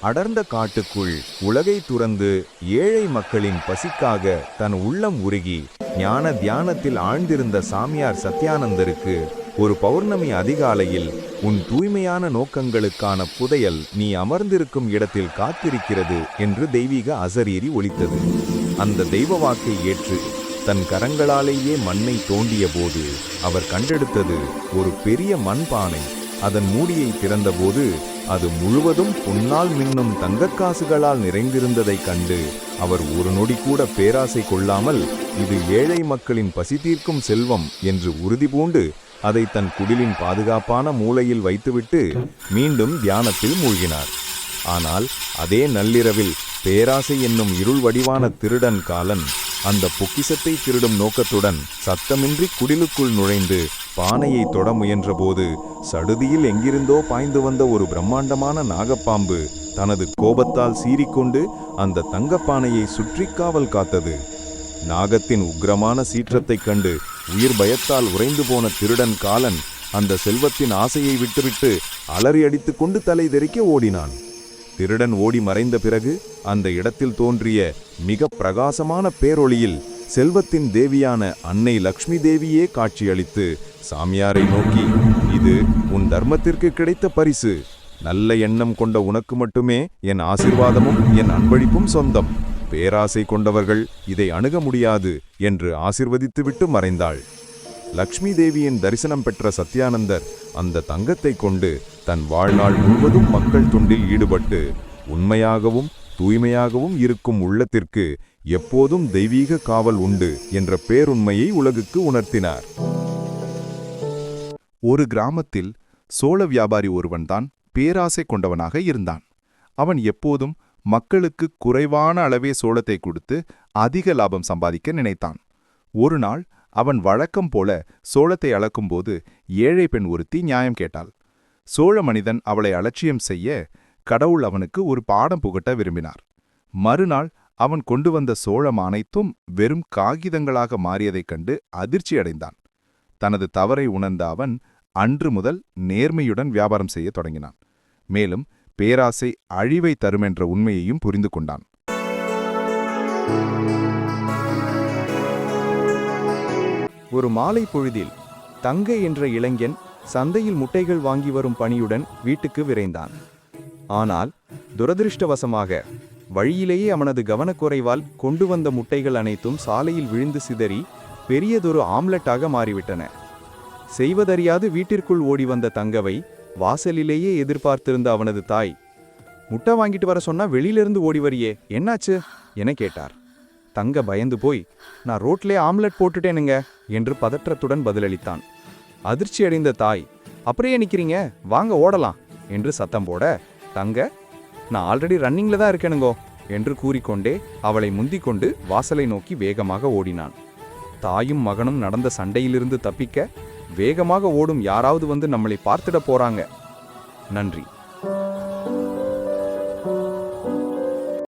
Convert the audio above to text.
அடர்ந்த காட்டுக்குள் உலகை துறந்து ஏழை மக்களின் பசிக்காக தன் உள்ளம் உருகி ஞான தியானத்தில் ஆழ்ந்திருந்த சாமியார் சத்யானந்தருக்கு ஒரு பௌர்ணமி அதிகாலையில் உன் தூய்மையான நோக்கங்களுக்கான புதையல் நீ அமர்ந்திருக்கும் இடத்தில் காத்திருக்கிறது என்று தெய்வீக அசரீரி ஒலித்தது. அந்த தெய்வ வாக்கை ஏற்று தன் கரங்களாலேயே மண்ணை தோண்டிய போது அவர் கண்டெடுத்தது ஒரு பெரிய மண்பானை. அதன் மூடியை திறந்தபோது அது முழுவதும் பொன்னால் மின்னும் தங்கக்காசுகளால் நிறைந்திருந்ததைக் கண்டு அவர் ஒரு நொடி கூட பேராசை கொள்ளாமல் இது ஏழை மக்களின் பசி தீர்க்கும் செல்வம் என்று உறுதி பூண்டு அதை தன் குடிலின் பாதுகாப்பான மூலையில் வைத்துவிட்டு மீண்டும் தியானத்தில் மூழ்கினார். ஆனால் அதே நள்ளிரவில் பேராசை என்னும் இருள் வடிவான திருடன் காலன் அந்த பொக்கிசத்தை திருடும் நோக்கத்துடன் சத்தமின்றி குடிலுக்குள் நுழைந்து பானையை தொட முயன்றபோது சடுதியில் எங்கிருந்தோ பாய்ந்து வந்த ஒரு பிரம்மாண்டமான நாகப்பாம்பு தனது கோபத்தால் சீறிக்கொண்டு அந்த தங்கப்பானையை சுற்றி காவல் காத்தது. நாகத்தின் உக்கிரமான சீற்றத்தைக் கண்டு உயிர் பயத்தால் உறைந்து போன திருடன் காலன் அந்த செல்வத்தின் ஆசையை விட்டுவிட்டு அலறி அடித்துக் கொண்டு தலை தெறிக்க ஓடினான். திருடன் ஓடி மறைந்த பிறகு அந்த இடத்தில் தோன்றிய மிக பிரகாசமான பேரொளியில் செல்வத்தின் தேவியான அன்னை லக்ஷ்மி தேவியே காட்சியளித்து சாமியாரை நோக்கி இது உன் தர்மத்திற்கு கிடைத்த பரிசு. நல்ல எண்ணம் கொண்ட உனக்கு மட்டுமே என் ஆசிர்வாதமும் என் அன்பளிப்பும் சொந்தம். பேராசை கொண்டவர்கள் இதை அணுக முடியாது என்று ஆசிர்வதித்துவிட்டு மறைந்தாள். லக்ஷ்மி தேவியின் தரிசனம் பெற்ற சத்யானந்தர் அந்த தங்கத்தை கொண்டு தன் வாழ்நாள் முழுவதும் மக்கள் தொண்டில் ஈடுபட்டு உண்மையாகவும் தூய்மையாகவும் இருக்கும் உள்ளத்திற்கு எப்போதும் தெய்வீக காவல் உண்டு என்ற பேருண்மையை உலகுக்கு உணர்த்தினார். ஒரு கிராமத்தில் சோழ வியாபாரி ஒருவன்தான் பேராசை கொண்டவனாக இருந்தான். அவன் எப்போதும் மக்களுக்கு குறைவான அளவே சோளத்தை கொடுத்து அதிக லாபம் சம்பாதிக்க நினைத்தான். ஒரு நாள் அவன் வழக்கம் போல சோளத்தை அளக்கும்போது ஏழை பெண் ஒருத்தி நியாயம் கேட்டாள். சோழ மனிதன் அவளை அலட்சியம் செய்ய கடவுள் அவனுக்கு ஒரு பாடம் புகட்ட விரும்பினார். மறுநாள் அவன் கொண்டு வந்த சோழம் அனைத்தும் வெறும் காகிதங்களாக மாறியதைக் கண்டு அதிர்ச்சியடைந்தான் தனது தவறை உணர்ந்த அவன் அன்று முதல் நேர்மையுடன் வியாபாரம் செய்யத் தொடங்கினான். மேலும் பேராசை அழிவை தருமென்ற உண்மையையும் புரிந்து கொண்டான். ஒரு மாலை பொழுதில் தங்கை என்ற இளைஞன் சந்தையில் முட்டைகள் வாங்கி வரும் பணியுடன் வீட்டுக்கு விரைந்தான். ஆனால் துரதிருஷ்டவசமாக வழியிலேயே அவனது கவனக்குறைவால் கொண்டு வந்த முட்டைகள் அனைத்தும் சாலையில் விழுந்து சிதறி பெரியதொரு ஆம்லெட்டாக மாறிவிட்டன. செய்வதறியாது வீட்டிற்குள் ஓடி வந்த தங்கவை வாசலிலேயே எதிர்பார்த்திருந்த அவனது தாய் முட்டை வாங்கிட்டு வர சொன்னா வெளியிலிருந்து ஓடி வரியே என்னாச்சு? என கேட்டார். தங்க பயந்து போய் நான் ரோட்லே ஆம்லெட் போட்டுட்டேனுங்க என்று பதற்றத்துடன் பதிலளித்தான். அதிர்ச்சி அடைந்த தாய் அப்படியே நிற்கிறீங்க வாங்க ஓடலாம் என்று சத்தம் போட தங்க நான் ஆல்ரெடி ரன்னிங்ல தான் இருக்கேனுங்கோ என்று கூறிக்கொண்டே அவளை முந்திக் கொண்டு வாசலை நோக்கி வேகமாக ஓடினான். தாயும் மகனும் நடந்த சண்டையிலிருந்து தப்பிக்க வேகமாக ஓடும் யாராவது வந்து நம்மளை பார்த்திட போறாங்க. நன்றி.